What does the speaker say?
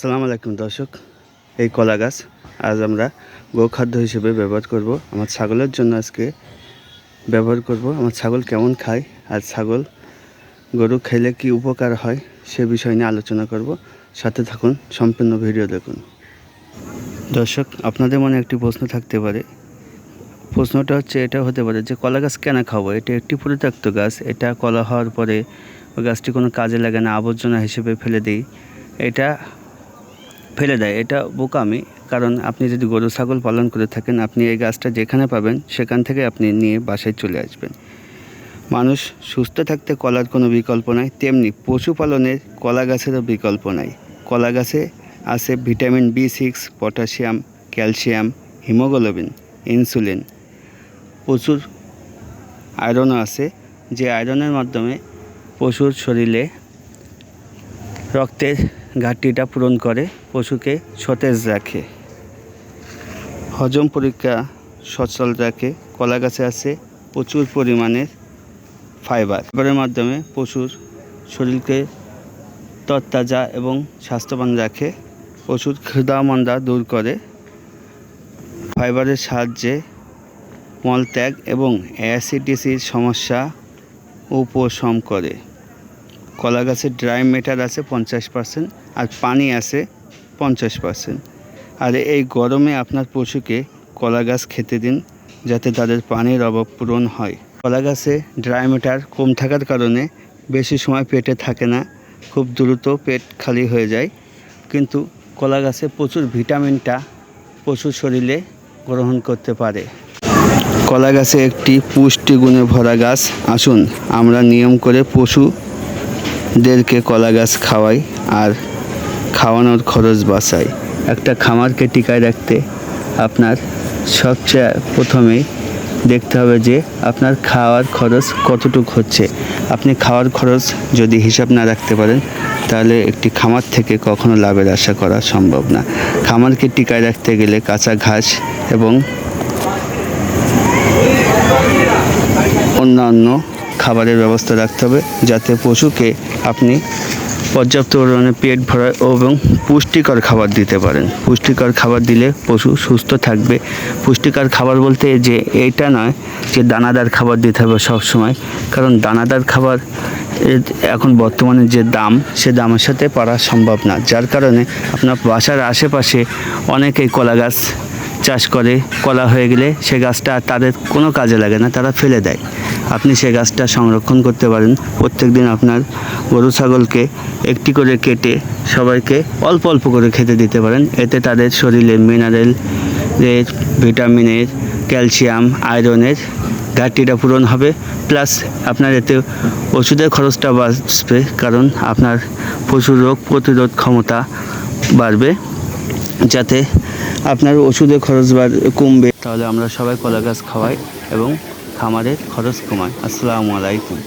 সালাম আলাইকুম দর্শক, এই কলা গাছ আজ আমরা গোখাদ্য হিসেবে ব্যবহার করব। আমার ছাগলের জন্য আজকে ব্যবহার করব। আমার ছাগল কেমন খায় আর ছাগল গরু খেলে কি উপকার হয় সে বিষয় নিয়ে আলোচনা করব। সাথে থাকুন, সম্পূর্ণ ভিডিও দেখুন। দর্শক, আপনাদের মনে একটি প্রশ্ন থাকতে পারে। প্রশ্নটা হচ্ছে, এটা হতে পারে যে কলা গাছ কেন খাব? এটা একটি পরিত্যক্ত গাছ, এটা কলা হওয়ার পরে গাছটি কোনো কাজে লাগে না, আবর্জনা হিসেবে ফেলে দিই। এটা ফেলে দেয়, এটা বোকামি। কারণ আপনি যদি গরু, ছাগল পালন করে থাকেন, আপনি এই গাছটা যেখানে পাবেন, সেখান থেকে আপনি নিয়ে বাসায় চলে আসবেন। মানুষ সুস্থ থাকতে কলার কোনো বিকল্প নাই, তেমনি পশুপালনের কলা গাছেরও বিকল্প নাই। কলা গাছে আছে vitamin B six, potassium, calcium, haemoglobin, insulin. প্রচুর আয়রনও আছে, যে আয়রনের মাধ্যমে পশুর শরীরে রক্তের ঘাটতিটা পূরণ করে, পশুকে সতেজ রাখে। হজম পরীক্ষা সচল রাখে। কলা গাছে আছে প্রচুর পরিমাণের ফাইবার ফাইবারের মাধ্যমে পশুর শরীরকে তরতাজা এবং স্বাস্থ্যবান রাখে। পশুর ক্ষুধামন্দা দূর করে। ফাইবারের সাহায্যে মলত্যাগ এবং অ্যাসিডিসির সমস্যা উপশম করে। কলা গাছের ড্রাই মেটার আছে পঞ্চাশ পার্সেন্ট আর পানি আছে পঞ্চাশ পার্সেন্ট আর এই গরমে আপনার পশুকে কলা গাছ খেতে দিন যাতে তাদের পানির অভাব পূরণ হয়। কলা গাছে ড্রাই মেটার কম থাকার কারণে বেশি সময় পেটে থাকে না, খুব দ্রুত পেট খালি হয়ে যায়। কিন্তু কলা গাছে প্রচুর ভিটামিনটা পশুর শরীরে গ্রহণ করতে পারে। কলা গাছে একটি পুষ্টিগুণে ভরা গাছ, আসুন আমরা নিয়ম করে পশুদেরকে কলা গাছ খাওয়াই আর খাওয়ানোর খরচ বাঁচাই। একটা খামারকে টিকায় রাখতে আপনার সবচেয়ে প্রথমেই দেখতে হবে যে আপনার খাওয়ার খরচ কতটুক হচ্ছে। আপনি খাওয়ার খরচ যদি হিসাব না রাখতে পারেন, তাহলে একটি খামার থেকে কখনো লাভের আশা করা সম্ভব না। খামারকে টিকায় রাখতে গেলে কাঁচা ঘাস এবং অন্যান্য খাবারের ব্যবস্থা রাখতে হবে যাতে পশুকে আপনি পর্যাপ্ত পরিমাণে পেট ভরা এবং পুষ্টিকর খাবার দিতে পারেন। পুষ্টিকর খাবার দিলে পশু সুস্থ থাকবে। পুষ্টিকর খাবার বলতে যে এটা নয় যে দানাদার খাবার দিতে হবে সব সময় কারণ দানাদার খাবার এখন বর্তমানে যে দাম, সে দামের সাথে পারা সম্ভব না। যার কারণে আপনার বাসার আশেপাশে অনেকেই কলা গাছ চাষ করে, কলা হয়ে গেলে সে গাছটা আর তাদের কোনো কাজে লাগে না, তারা ফেলে দেয়। আপনি সে গাছটা সংরক্ষণ করতে পারেন। প্রত্যেক দিন আপনার গরু, ছাগলকে একটি করে কেটে সবাইকে অল্প অল্প করে খেতে দিতে পারেন। এতে তাদের শরীরে মিনারেল এর ভিটামিনের ক্যালসিয়াম আয়রনের ঘাটতিটা পূরণ হবে। প্লাস আপনার এতে ওষুধের খরচটা বাঁচবে, কারণ আপনার পশুর রোগ প্রতিরোধ ক্ষমতা বাড়বে। যাতে আপনার ওষুধের খরচ কমবে। তাহলে আমরা সবাই কলা গাছ খাওয়াই এবং খামারের খরচ কমাই। আসসালামু আলাইকুম।